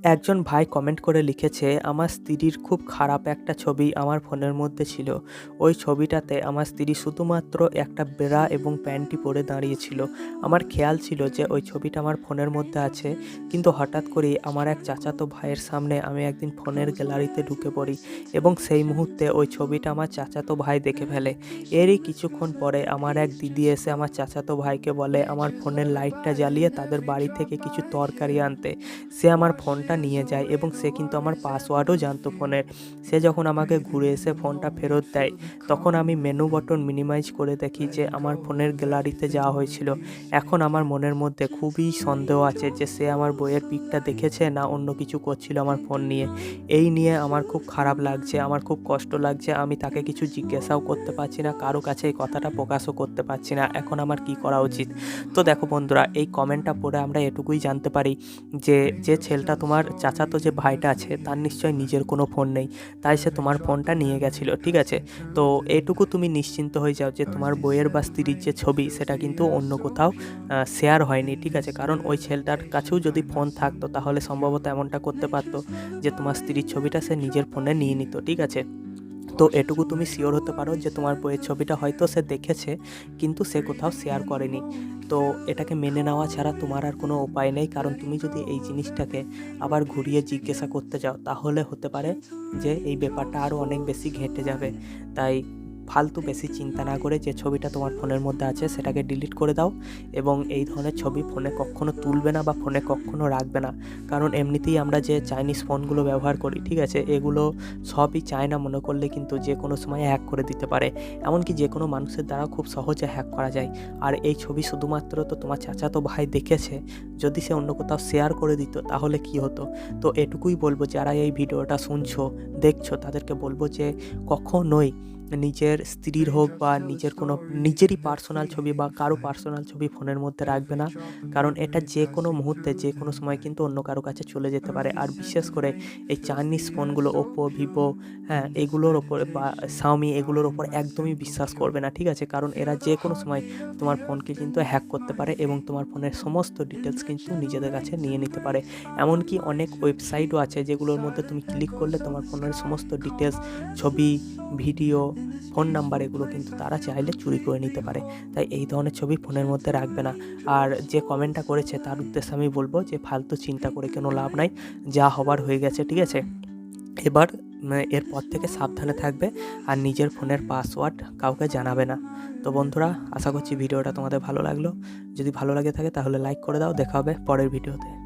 একজন ভাই কমেন্ট করে লিখেছে, আমার স্ত্রীর খুব খারাপ একটা ছবি আমার ফোনের মধ্যে ছিল। ওই ছবিটাতে আমার স্ত্রী শুধুমাত্র একটা বেড়া এবং প্যান্টটি পরে দাঁড়িয়েছিল। আমার খেয়াল ছিল যে ওই ছবিটা আমার ফোনের মধ্যে আছে, কিন্তু হঠাৎ করেই আমার এক চাচাতো ভাইয়ের সামনে আমি একদিন ফোনের গ্যালারিতে ঢুকে পড়ি এবং সেই মুহূর্তে ওই ছবিটা আমার চাচাতো ভাই দেখে ফেলে। এরই কিছুক্ষণ পরে আমার এক দিদি এসে আমার চাচাতো ভাইকে বলে, আমার ফোনের লাইটটা জ্বালিয়ে তাদের বাড়ি থেকে কিছু তরকারি আনতে। সে আমার ফোনটা নিয়ে যায় এবং সে কিন্তু আমার পাসওয়ার্ডও জানতো ফোনের সে যখন আমাকে ঘুরে এসে ফোনটা ফেরত দেয়, তখন আমি মেনু বটন মিনিমাইজ করে দেখি যে আমার ফোনের গ্যালারিতে যাওয়া হয়েছিল। এখন আমার মনের মধ্যে খুবই সন্দেহ আছে যে সে আমার বইয়ের পিকটা দেখেছে না অন্য কিছু করছিল আমার ফোন নিয়ে। এই নিয়ে আমার খুব খারাপ লাগছে, আমার খুব কষ্ট লাগছে, আমি তাকে কিছু জিজ্ঞাসাও করতে পারছি না, কারও কাছে এই কথাটা প্রকাশও করতে পারছি না, এখন আমার কি করা উচিত? তো দেখো বন্ধুরা, এই কমেন্টটা পড়ে আমরা এটুকুই জানতে পারি যে যে ছেলেটা তোমার চাচাতো যে ভাইটা আছে, তার নিশ্চয়ই নিজের কোনো ফোন নেই। তাই সে তোমার ফোনটা নিয়ে গেছিল, ঠিক আছে? তো এটুকু তুমি নিশ্চিন্ত হয়ে যাও যে তোমার বইয়ের বা স্ত্রীর যে ছবি, সেটা কিন্তু অন্য কোথাও শেয়ার হয়নি, ঠিক আছে? কারণ ওই ছেলেটার কাছেও যদি ফোন থাকতো, তাহলে সম্ভবত এমনটা করতে পারতো যে তোমার স্ত্রীর ছবিটা সে নিজের ফোনে নিয়ে নিত, ঠিক আছে? তো এটুকু তুমি শিওর হতে পারো যে তোমার বইয়ের ছবিটা হয়তো সে দেখেছে, কিন্তু সে কোথাও শেয়ার করেনি। তো এটাকে মেনে নেওয়া ছাড়া তোমার আর কোনো উপায় নেই। কারণ তুমি যদি এই জিনিসটাকে আবার ঘুরিয়ে জিজ্ঞাসা করতে যাও, তাহলে হতে পারে যে এই ব্যাপারটা আরও অনেক বেশি ঘেঁটে যাবে। তাই ফালতু বেশি চিন্তা না করে যে ছবিটা তোমার ফোনের মধ্যে আছে সেটাকে ডিলিট করে দাও এবং এই ধরনের ছবি ফোনে কখনো তুলবে না বা ফোনে কখনো রাখবে না। কারণ এমনিতেই আমরা যে চাইনিজ ফোনগুলো ব্যবহার করি, ঠিক আছে? এগুলো সবই চায়না মনে করলে কিন্তু যে কোনো সময় হ্যাক করে দিতে পারে। এমনকি যে কোনো মানুষের দ্বারা খুব সহজে হ্যাক করা যায়। আর এই ছবি শুধুমাত্র তো তোমার চাচাতো ভাই দেখেছে, যদি সে অন্য কোথাও শেয়ার করে দিত তাহলে কি হতো? তো এটুকুই বলব, যারা এই ভিডিওটা শুনছো, দেখছ, তাদেরকে বলব যে কখনোই নিজের স্ত্রীর হোক বা নিজের কোনো, নিজেরই পার্সোনাল ছবি বা কারও পার্সোনাল ছবি ফোনের মধ্যে রাখবে না। কারণ এটা যে কোনো মুহূর্তে যে কোনো সময় কিন্তু অন্য কারও কাছে চলে যেতে পারে। আর বিশেষ করে এই চাইনিজ ফোনগুলো ওপো ভিভো হ্যাঁ এগুলোর ওপরে বা সাউমি এগুলোর ওপর একদমই বিশ্বাস করবে না, ঠিক আছে? কারণ এরা যে কোনো সময় তোমার ফোনকে কিন্তু হ্যাক করতে পারে এবং তোমার ফোনের সমস্ত ডিটেলস কিন্তু নিজেদের কাছে নিয়ে নিতে পারে। এমনকি অনেক ওয়েবসাইটও আছে যেগুলোর মধ্যে তুমি ক্লিক করলে তোমার ফোনের সমস্ত ডিটেলস ছবি ভিডিও ফোন নাম্বার এগুলো কিন্তু তারা চাইলে চুরি করে নিতে পারে। তাই এই ধরনের ছবি ফোনের মধ্যে রাখবে না। আর যে কমেন্টটা করেছে তার উদ্দেশ্যে আমি বলব যে, ফালতু চিন্তা করে কোনো লাভ নাই? যা হবার হয়ে গেছে, ঠিক আছে? এবার এরপর থেকে সাবধানে থাকবে আর নিজের ফোনের পাসওয়ার্ড কাউকে জানাবে না। তো বন্ধুরা, আশা করছি ভিডিওটা তোমাদের ভালো লাগল। যদি ভালো লাগে থাকে তাহলে লাইক করে দাও। দেখা হবে পরের ভিডিওতে।